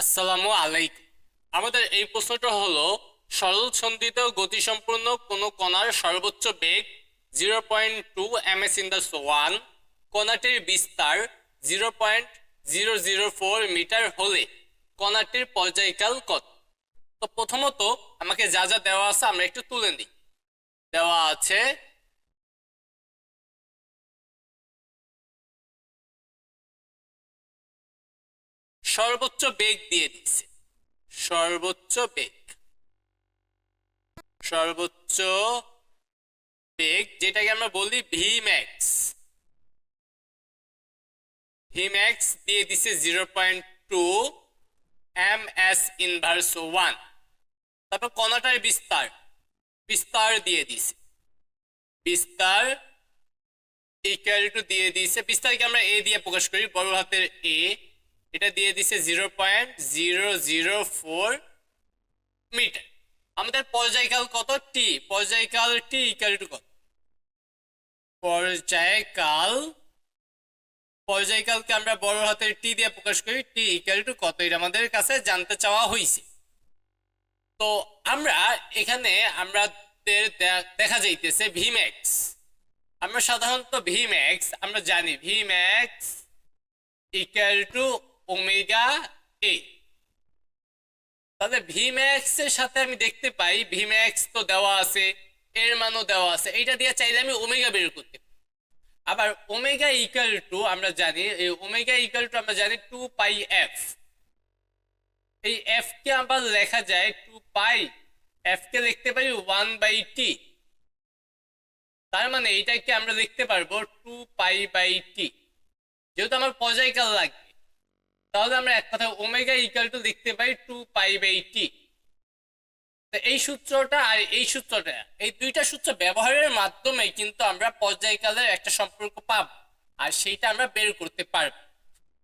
আসসালামু আলাইকুম। আমাদের এই প্রশ্নটা হলো সরল ছন্দিত গতিসম্পন্ন কোনো কণার সর্বোচ্চ বেগ zero point two M S in the one কণাটির বিস্তার zero point zero zero four meter হলে কণাটির পর্যায়কাল কত? তো প্রথমত আমাকে যা যা দেওয়া আছে আমরা একটু তুলে নিই। দেওয়া আছে সর্বোচ্চ বেগ দিয়ে দিচ্ছে। সর্বোচ্চ বেগ। সর্বোচ্চ বেগ, যেটাকে আমরা বলি ভি ম্যাক্স ভি ম্যাক্স দিয়ে দিছে zero point two M S inverse one তারপর কণাটার বিস্তার বিস্তার দিয়ে দিছে বিস্তার ইকুয়াল টু দিয়ে দিয়েছে বিস্তারকে আমরা এ দিয়ে প্রকাশ করি, বড় হাতের এ এটা দিয়ে দিছে zero point zero zero four meter আমাদের পর্যায়কাল কত? টি পর্যায়কাল টি ইকুয়াল টু কত? পর্যায়কাল, পর্যায়কালকে আমরা বড় হাতের টি দিয়ে প্রকাশ করি। টি ইকুয়াল টু কত? এটা আমাদের কাছে জানতে চাওয়া হয়েছে তো আমরা এখানে আমাদের দেখা যাইতেছে ভিম্যাক্স আমরা সাধারণত ভিম্যাক্স আমরা জানি V max equal to omega A তাহলে ভিম্যাক্স এর সাথে আমি দেখতে পাই ভিম্যাক্স তো দেওয়া আছে, এর মানও দেওয়া আছে, এইটা দিয়ে চাইলে আমি ওমেগা বের করতে আবার ওমেগা ইকুয়াল টু আমরা জানি, এই ওমেগা ইকুয়াল টু আমরা জানি টু পাই এফ এই এফ কে আবার লেখা যায় টু পাই এফ কে লিখতে পারি ওয়ান বাই টি তার মানে এইটাকে আমরা লিখতে পারব টু পাই বাই টি যেহেতু আমার পর্যায়কাল লাগবে। তাহলে আমরা এক কথা ওমেগা ইকুয়াল টু লিখতে পাই টু পাই বাই টি এই সূত্রটা আর এই সূত্রটা, এই দুইটা সূত্র ব্যবহারের মাধ্যমে কিন্তু আমরা পর্যায়কালের একটা সম্পর্ক পাব আর সেইটা আমরা বের করতে পারব।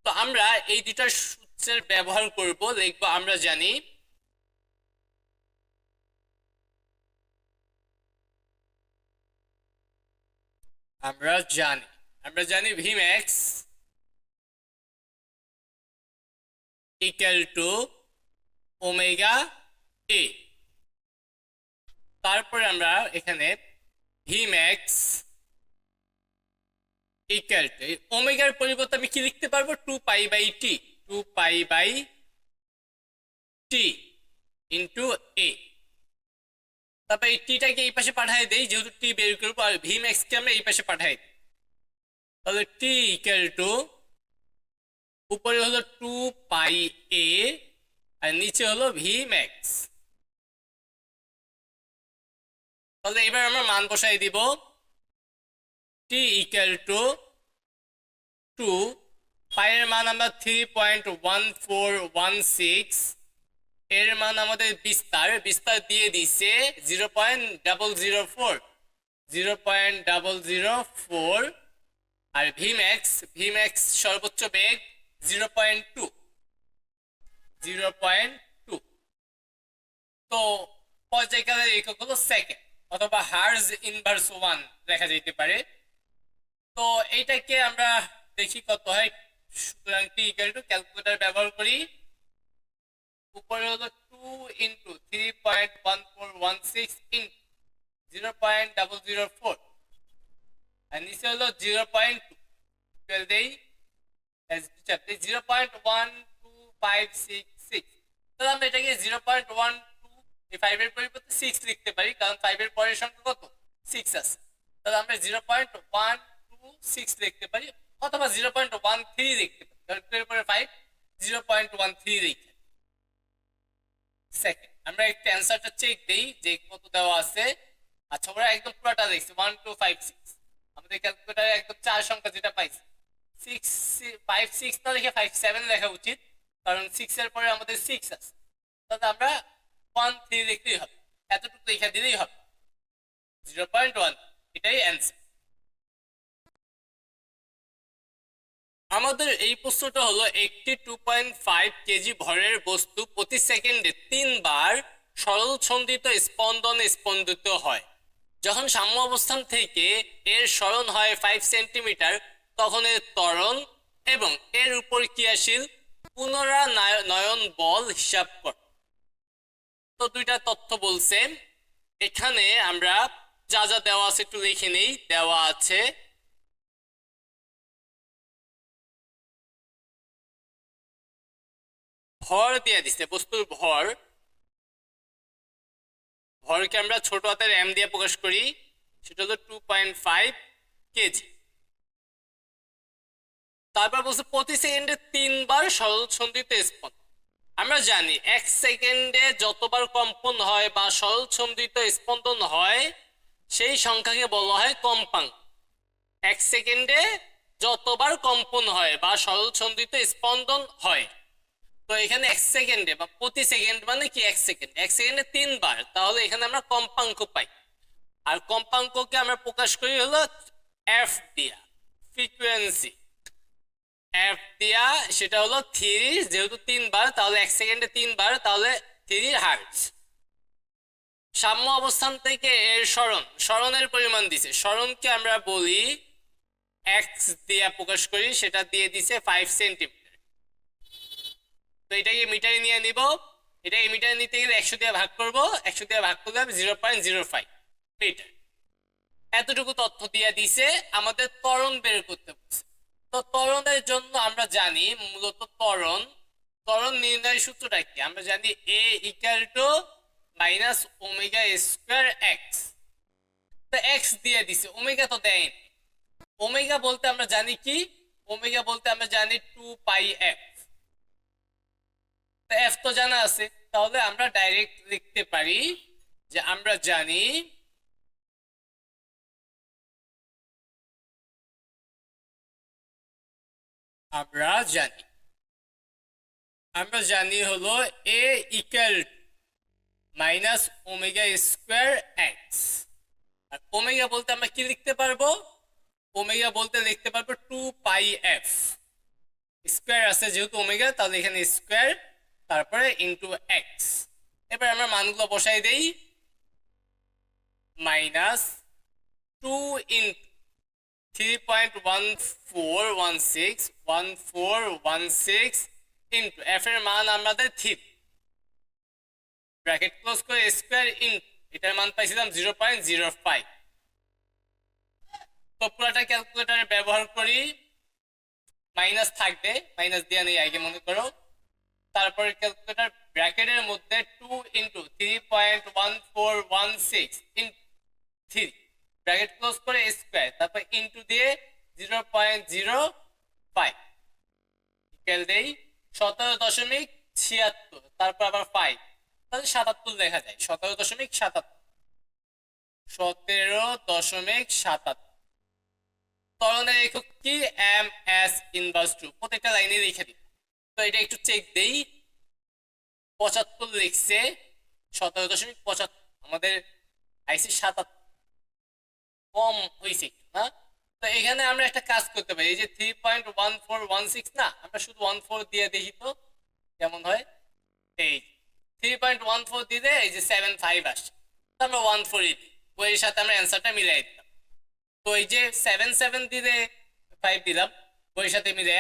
তো আমরা এই দুইটা সূত্রের ব্যবহার করব, লিখব আমরা জানি আমরা জানি আমরা জানি V max equal to omega A তারপরে আমরা এখানে ভিম্যাক্স ইকুয়াল টু ওমেগার পরিবর্তে আমি কি লিখতে পারব? Two pi by T two pi by T into A তারপর এই টিটাকে এই পাশে পাঠিয়ে দেই, যেহেতু টি বের করব, আর ভি ম্যাক্সকে আমরা এই পাশে পাঠাই দিই। তাহলে টি ইকুয়াল টু উপরে হলো টু পাই এ আর নিচে হলো ভি ম্যাক্স তাহলে এবার আমরা মান বসাই দিব। টি ইকুয়াল টু টু পায়ের মান আমরা three point one four one six এর মান আমাদের বিস্তার বিস্তার দিয়ে দিছে zero point double zero four zero point double zero four আর ভিম্যাক্স ভিম্যাক্স সর্বোচ্চ বেগ zero point two zero point two তো পর্যায়কালের একক হলো সেকেন্ড অথবা হার্জ ইনভার্স ওয়ান লেখা যেতে পারে। তো এইটাকে আমরা দেখি কত হয়। সুতরাং টি ইকুয়াল টু ক্যালকুলেটর ব্যবহার করি। উপরে হলো two into three point one four one six into zero point double zero four আর নিচে হলো zero point two twelve zero point one three লিখতে সেকেন্ড আমরা একটু অ্যান্সারটা চেক দেই, যে কত দেওয়া আছে। আচ্ছা ওরা একদম পুরোটা দেখছি ওয়ান টু ফাইভ সিক্স আমাদের ক্যালকুলেটারে একদম চার সংখ্যা যেটা পাইছি। সিক্স ফাইভ সিক্স না লিখে ফাইভ সেভেন লেখা উচিত, কারণ সিক্স এর পরে আমাদের সিক্স আছে। তাহলে আমরা ওয়ান থ্রি লিখতেই হবে। এতটুকু দিলেই হবে। জিরো পয়েন্ট ওয়ান এটাই অ্যান্সার আমাদের এই প্রশ্নটা হলো একটি টু পয়েন্ট ফাইভ কেজি ভরের বস্তু প্রতি সেকেন্ডে তিনবার সরল ছন্দিত স্পন্দন স্পন্দিত হয়। যখন সাম্য অবস্থান থেকে এর সরণ হয় ফাইভ সেন্টিমিটার তখন এর ত্বরণ এবং এর উপর ক্রিয়াশীল পুনরানয়ন বল হিসাব কর। তো দুইটা তথ্য বলছে। এখানে আমরা যা যা দেওয়া আছে একটু লিখে নেই। দেওয়া আছে ভর দিয়ে দিচ্ছে বস্তুর ভর। ভরকে আমরা ছোট হাতের এম দিয়ে প্রকাশ করি। সেটা হলো টু পয়েন্ট ফাইভ কেজি। তারপর বলছে, প্রতি সেকেন্ডে তিনবার সরল ছন্দিত স্পন্দন আমরা জানি, এক সেকেন্ডে যতবার কম্পন হয় বা সরল ছন্দিত স্পন্দন হয়, সেই সংখ্যাকে বলা হয় কম্পাঙ্ক। এক সেকেন্ডে যতবার কম্পন হয় বা সরল ছন্দিত স্পন্দন হয়। তো এখানে এক সেকেন্ডে বা প্রতি সেকেন্ড মানে কি এক সেকেন্ড এক সেকেন্ডে তিনবার, তাহলে এখানে আমরা কম্পাঙ্ক পাই। আর কম্পাঙ্ককে আমরা প্রকাশ করি হলো এফ দিয়া ফ্রিকুয়েন্সি এফ সেটা হলো থ্রি যেহেতু তিনবার, তাহলে এক সেকেন্ডে তিনবার, তাহলে থ্রি হার্টস সাম্য অবস্থান থেকে এর স্মরণ, স্মরণের পরিমাণ দিছে। স্মরণকে আমরা বলি এক্স দিয়া প্রকাশ করি, সেটা দিয়ে দিছে ফাইভ সেন্টিমিটার তো এটাকে মিটারে নিয়ে নিব। এটাকে মিটারে নিতে গেলে একশো দিয়ে ভাগ করব। একশো দিয়ে ভাগ করলে zero point zero five meter এতটুকু তথ্য দিয়ে দিছে। আমাদের ত্বরণ বের করতে বলছে। তো ত্বরণের জন্য আমরা জানি মূলত ত্বরণ। ত্বরণ নির্ণয় সূত্রটা কি? আমরা জানি a equal to minus omega square x তো এক্স দিয়ে দিছে। ওমেগা তো দেয়নি। ওমেগা বলতে আমরা জানি কি? ওমেগা বলতে আমরা জানি টু পাই এক্স এফ তো জানা আছে। তাহলে আমরা ডাইরেক্ট লিখতে পারি যে আমরা জানি আমরা জানি। আমরা জানি হলো a equal minus omega square x R omega বলতে আমরা কি লিখতে পারব? ওমেগা বলতে লিখতে পারব টু পাই এফ স্কোয়ার আছে যেহেতু ওমেগা তাহলে এখানে স্কোয়ার তারপরে ইন্টু এক্স এবার আমরা মানগুলো বসাই দেই। Minus two into three point one four one six one four one six into f এর মান আমাদের থ্রি ব্র্যাকেট ক্লোজ করে স্কোয়ার ইন এটার মান পাইছিলাম জিরো পয়েন্ট জিরো ফাইভ তো পুরোটা ক্যালকুলেটারে ব্যবহার করি মাইনাস থাকবে মাইনাস দিয়ে নেই, আগে মনে করো। তারপরে ক্যালকুলেটর ব্র্যাকেটের মধ্যে two into three point one four one six in three bracket close করে স্কোয়ার, তারপর ইন্টু দিয়ে zero point zero five equal দেই সতেরো দশমিক ছিয়াত্তর, তারপর আবার ফাইভ তাহলে সাতাত্তর লেখা যায়, সতেরো দশমিক সাতাত্তর। সতেরো দশমিক সাতাত্তর। তরণের একক কি? এম এস ইনভার্স টু প্রত্যেকটা লাইনে লিখে দিই। তো এটা একটু চেক দেই। পঁচাত্তর লিখছে, সতেরো দশমিক পঁচাত্তর। আমাদের আইসি সাতাত্তর। কম হয়েছে না তো এখানে আমরা একটা কাজ করতে পারি, এই যে three point one four one six না, আমরা শুধু ওয়ান ফোর দিয়ে দেখি তো, কেমন হয়? এই থ্রি পয়েন্ট ওয়ান ফোর দিলে এই যে সেভেন ফাইভ আসে তো আমরা ওয়ান ফোরই দিই। বইয়ের সাথে আমরা অ্যান্সারটা মিলাই দিলাম। তো এই যে সেভেন সেভেন দিলে ফাইভ দিলাম বইয়ের সাথে মিলাই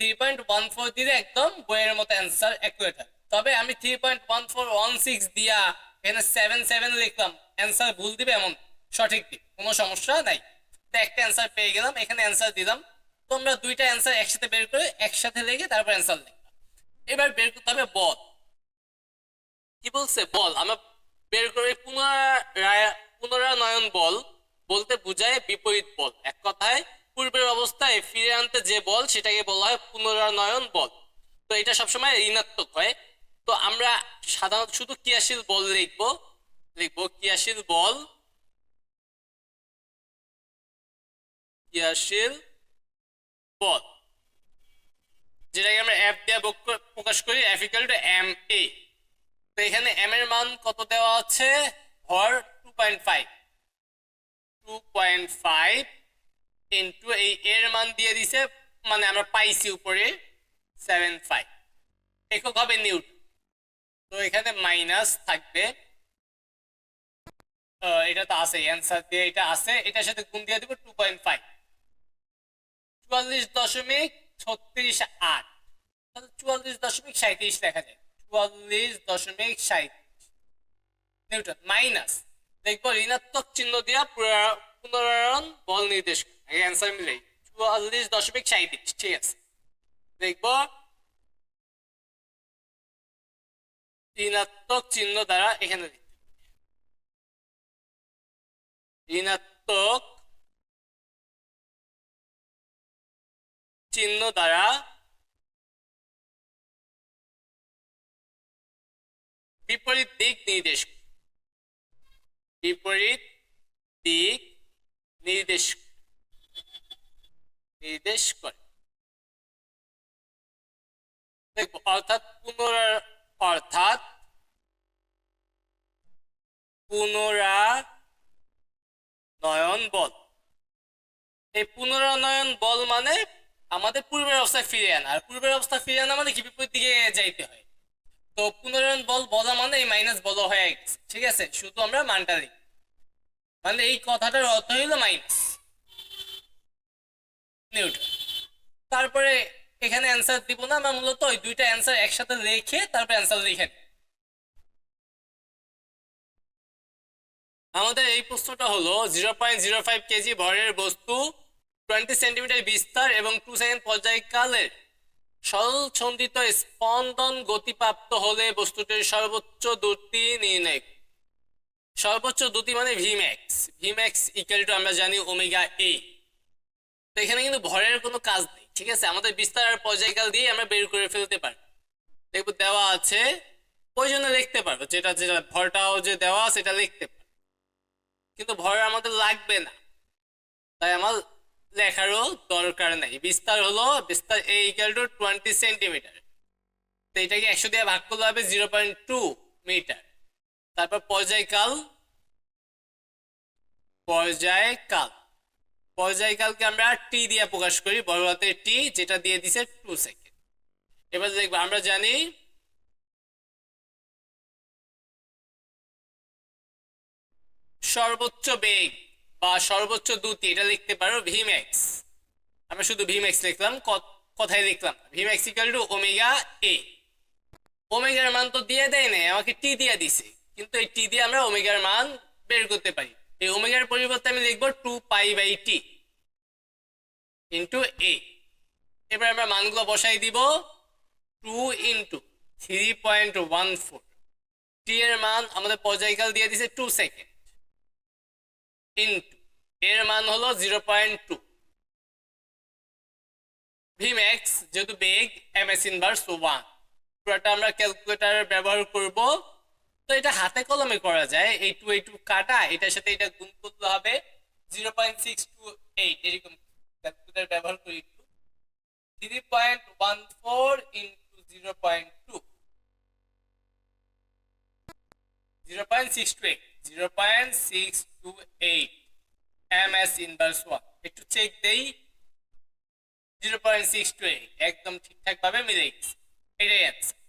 থ্রি পয়েন্ট ওয়ান ফোর দিলে একদম বইয়ের মতো অ্যান্সার অ্যাকুরেট হয়। তবে আমি three point one four one six দিয়া এখানে সেভেন সেভেন লিখলাম অ্যান্সার ভুল দিবে এমন সঠিক দিবে কোনো সমস্যা নাই। তো একটা অ্যান্সার পেয়ে গেলাম, এখানে অ্যান্সার দিলাম। তোমরা দুইটা অ্যান্সার একসাথে বের করে একসাথে লিখে তারপর অ্যান্সার লিখবা। এবার বের করতে হবে বল। কি বলছে? বল। আমরা বের করে পুনরায় পুনরানয়ন বল বলতে বোঝায় বিপরীত বল। এক কথায়, পূর্বের অবস্থায় ফিরে আনতে যে বল, সেটাকে বলা হয় পুনরানয়ন বল। তো এটা সবসময় ঋণাত্মক হয়। তো আমরা সাধারণত শুধু ক্রিয়াশীল বল লিখব। লিখব ক্রিয়াশীল বল ক্রিয়াশীল বল যেটাকে আমরা এফ দিয়ে প্রকাশ করি, f equal to m a তো এখানে এম এর মান কত দেওয়া আছে? ভর two point five two point five into এই এর মান দিয়ে দিছে মানে আমরা পাইছি উপরে সেভেন ফাইভ একক হবে নিউট তো এখানে মাইনাস থাকবে এটা তো আছে অ্যান্সার দিয়ে এটা আছে, এটার সাথে গুণ দিয়ে দিব টু পয়েন্ট ফাইভ চুয়াল্লিশ দশমিক ছত্রিশ আট। চুয়াল্লিশ দশমিক সাঁত্রিশ লেখা যায় চুয়াল্লিশ দশমিক সাঁত্রিশ নিউটন, মাইনাস। দেখব ঋণাত্মক চিহ্ন দিয়া বল নির্দেশ অ্যান্সার মিলেই চুয়াল্লিশ দশমিক সাঁত্রিশ ঠিক আছে। দেখব ঋণাত্মক চিহ্ন দ্বারা এখানে ঋণাত্মক চিহ্ন দ্বারা বিপরীত দিক নির্দেশ। বিপরীত দিক নির্দেশ নির্দেশ করে। অর্থাৎ পুনরা অর্থাৎ পুনরানয়ন বল। এই পুনরানয়ন বল মানে আমাদের পূর্বের অবস্থায় ফিরে আনা। আর পূর্বের অবস্থা ফিরে আনা মানে কি? বিপরীত দিকে যাইতে হয়। তো পুনরায়ন বল, বলা মানে এই মাইনাস বল হয়ে গেছে। ঠিক আছে? শুধু আমরা মানটা লিখি মানে এই কথাটার অর্থ হইল মাইনাস নিউটন তারপরে এখানে অ্যান্সার দিব না, আমরা মূলত ওই দুইটা অ্যান্সার একসাথে লিখে তারপরে অ্যান্সার লিখে আমাদের এই প্রশ্নটা হলো zero point zero five kg ভরের বস্তু টোয়েন্টি সেন্টিমিটার বিস্তার এবং টু সেকেন্ড পর্যায়কালের সরল ছন্দিত স্পন্দন গতিপ্রাপ্ত হলে বস্তুটির সর্বোচ্চ দ্রুতি নির্ণয় সর্বোচ্চ দ্রুতি মানে ভিম্যাক্স ভিম্যাক্স ইকুয়াল টু আমরা জানি ওমেগা এ তো এখানে কিন্তু ভরের কোনো কাজ নেই, ঠিক আছে? আমাদের বিস্তার আর পর্যায়কাল দিয়ে আমরা বের করে ফেলতে পারি। দেখব দেওয়া আছে, ওই জন্য লিখতে পারব, যেটা যেটা ভরটাও যে দেওয়া সেটা লিখতে পারব। কিন্তু ভর আমাদের লাগবে না। তাই আমার লেখারও দরকার নাই। বিস্তার হলো, বিস্তার a equal to twenty centimetre তো এটাকে একশো দিয়ে ভাগ করলে হবে জিরো পয়েন্ট টু মিটার তারপর পর্যায়কাল। পর্যায়কাল। পর্যায়কালকে আমরা টি দিয়ে প্রকাশ করি, বড় হাতের টি যেটা দিয়ে দিছে টু সেকেন্ড এবার দেখব, আমরা জানি সর্বোচ্চ বেগ। বা সর্বোচ্চ দ্রুতি এটা লিখতে পারো ভিম্যাক্স আমরা শুধু ভিম্যাক্স লিখলাম কথায় লিখলাম। V max equal to omega a ওমেগার মান তো দিয়ে দেয় নাই, আমাকে টি দিয়ে দিছে। কিন্তু এই টি দিয়ে আমরা ওমেগার মান বের করতে পারি। এই ওমেগার পরিবর্তে আমি লিখব two pi by t into a এবার আমরা মানগুলো বসাই দিব two into three point one four t এর মান আমাদের পর্যায়কাল দিয়ে দিছে টু সেকেন্ড ইন্টু এর মান হলো জিরো পয়েন্ট টু ভিম্যাক্স যেহেতু বেগ এম এস ইনভার্স ওয়ান পুরোটা আমরা ক্যালকুলেটার ব্যবহার করব। তো এটা হাতে কলমে করা যায়। এই টু এই টু কাটা, এটার সাথে এটা গুণ করতে হবে zero point six two eight এরকম ক্যালকুলেটার ব্যবহার করি একটু। Three point one four into zero point two zero point six two eight zero ms inverse one একটু চেক দেই। Zero point six two eight একদম ঠিকঠাক ভাবে মিলে গেছে। এটাই অ্যান্সার